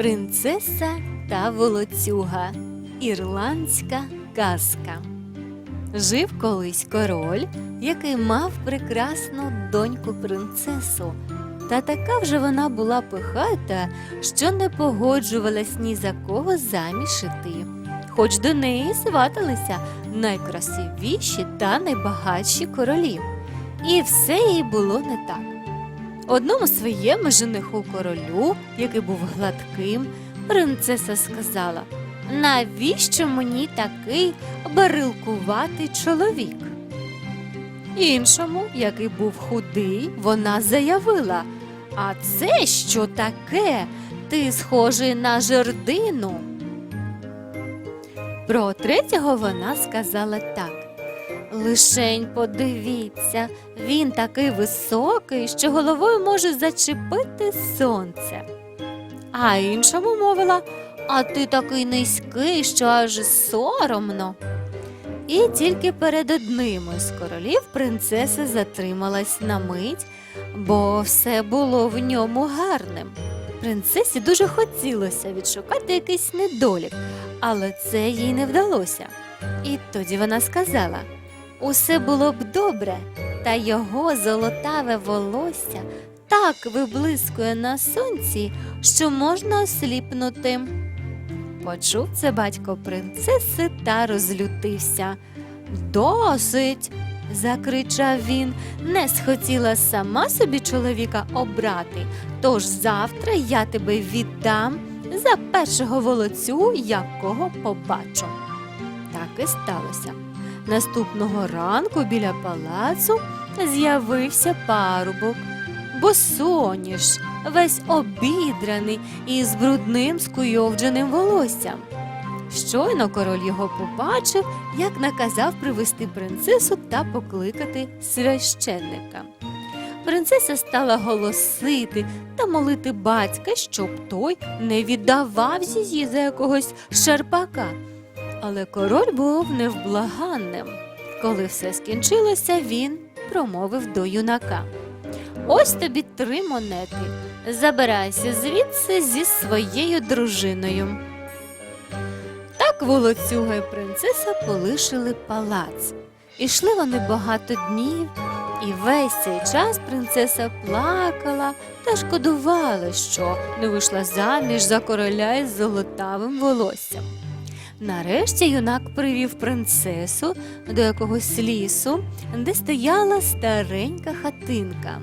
Принцеса та волоцюга. Ірландська казка. Жив колись король, який мав прекрасну доньку принцесу. Та така вже вона була пихата, що не погоджувалась ні за кого заміж іти. Хоч до неї сваталися найкрасивіші та найбагатші королі. І все їй було не так. Одному своєму жениху королю, який був гладким, принцеса сказала: Навіщо мені такий барилкуватий чоловік? Іншому, який був худий, вона заявила: А це що таке? Ти схожий на жердину. Про третього вона сказала так. Лишень подивіться, він такий високий, що головою може зачепити сонце. А іншому мовила, а ти такий низький, що аж соромно. І тільки перед одним із королів принцеса затрималась на мить, бо все було в ньому гарним. Принцесі дуже хотілося відшукати якийсь недолік, але це їй не вдалося. І тоді вона сказала: усе було б добре, та його золотаве волосся так виблискує на сонці, що можна осліпнути. Почув це батько принцеси та розлютився. Досить. закричав він, не схотіла сама собі чоловіка обрати, тож завтра я тебе віддам за першого волоцю, якого побачу. Так і сталося. Наступного ранку біля палацу з'явився парубок, босоніж, весь обідраний і з брудним скуйовдженим волоссям. Щойно король його побачив, як наказав привести принцесу та покликати священника. Принцеса стала голосити та молити батька, щоб той не віддавав її за якогось шарпака. Але король був невблаганним. Коли все скінчилося, він промовив до юнака. Ось тобі три монети. Забирайся звідси зі своєю дружиною. Так волоцюга і принцеса полишили палац. Ішли вони багато днів, і весь цей час принцеса плакала та шкодувала, що не вийшла заміж за короля із золотавим волоссям. Нарешті юнак привів принцесу до якогось лісу, де стояла старенька хатинка.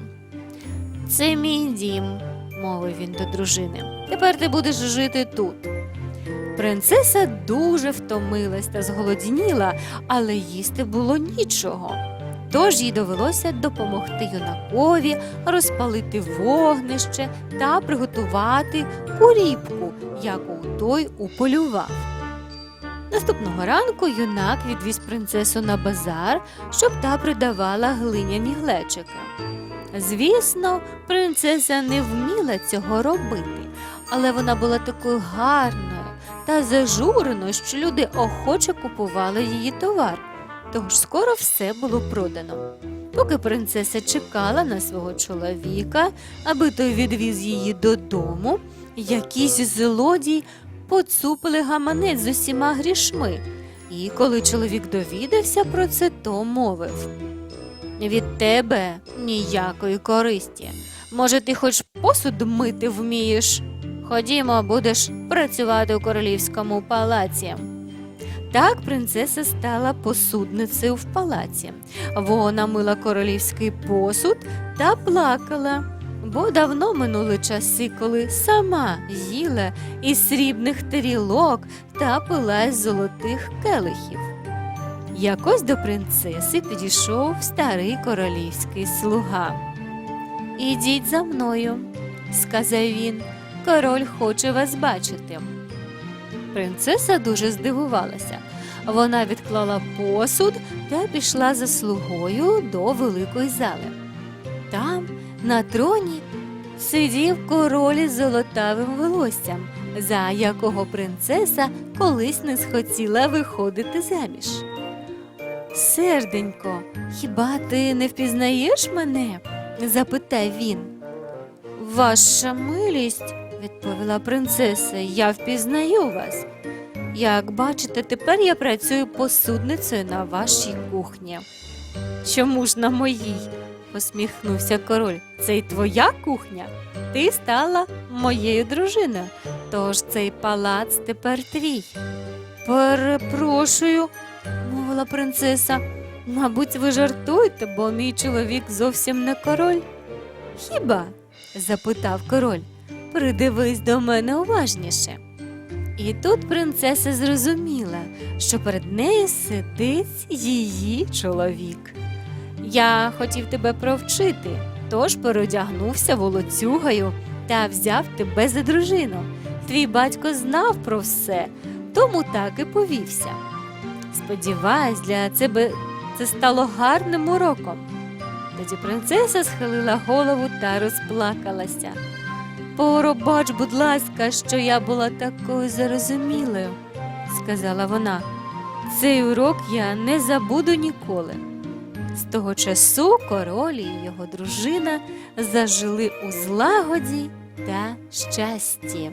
Це мій дім, мовив він до дружини. Тепер ти будеш жити тут. Принцеса дуже втомилась та зголодніла, але їсти було нічого. Тож їй довелося допомогти юнакові розпалити вогнище та приготувати куріпку, яку той уполював. Наступного ранку юнак відвіз принцесу на базар, щоб та продавала глиняні глечики. Звісно, принцеса не вміла цього робити, але вона була такою гарною та зажуреною, що люди охоче купували її товар. Тож скоро все було продано. Поки принцеса чекала на свого чоловіка, аби той відвіз її додому, якийсь злодій поцупили гаманець з усіма грішми. І коли чоловік довідався про це, то мовив від тебе ніякої користі. Може, ти хоч посуд мити вмієш? Ходімо, будеш працювати у королівському палаці. Так принцеса стала посудницею в палаці. Вона мила королівський посуд та плакала, бо давно минули часи, коли сама їла із срібних тарілок та пила з золотих келихів. Якось до принцеси підійшов старий королівський слуга. Ідіть за мною, сказав він, король хоче вас бачити. Принцеса дуже здивувалася. Вона відклала посуд та пішла за слугою до великої зали. Там, на троні, сидів король із золотавим волоссям, за якого принцеса колись не схотіла виходити заміж. Серденько, хіба ти не впізнаєш мене? запитав він. Ваша милість, відповіла принцеса, я впізнаю вас. Як бачите, тепер я працюю посудницею на вашій кухні. Чому ж на моїй? Посміхнувся король. Це й твоя кухня? Ти стала моєю дружиною, тож цей палац тепер твій. Перепрошую, мовила принцеса. Мабуть, ви жартуєте, бо мій чоловік зовсім не король. Хіба? запитав король. Придивись до мене уважніше. І тут принцеса зрозуміла, що перед нею сидить її чоловік. Я хотів тебе провчити, тож переодягнувся волоцюгою та взяв тебе за дружину. Твій батько знав про все, тому так і повівся. Сподіваюсь, для тебе це стало гарним уроком. Тоді принцеса схилила голову та розплакалася. Поробач, будь ласка, що я була такою зарозумілою, сказала вона. Цей урок я не забуду ніколи. З того часу король і його дружина зажили у злагоді та щасті.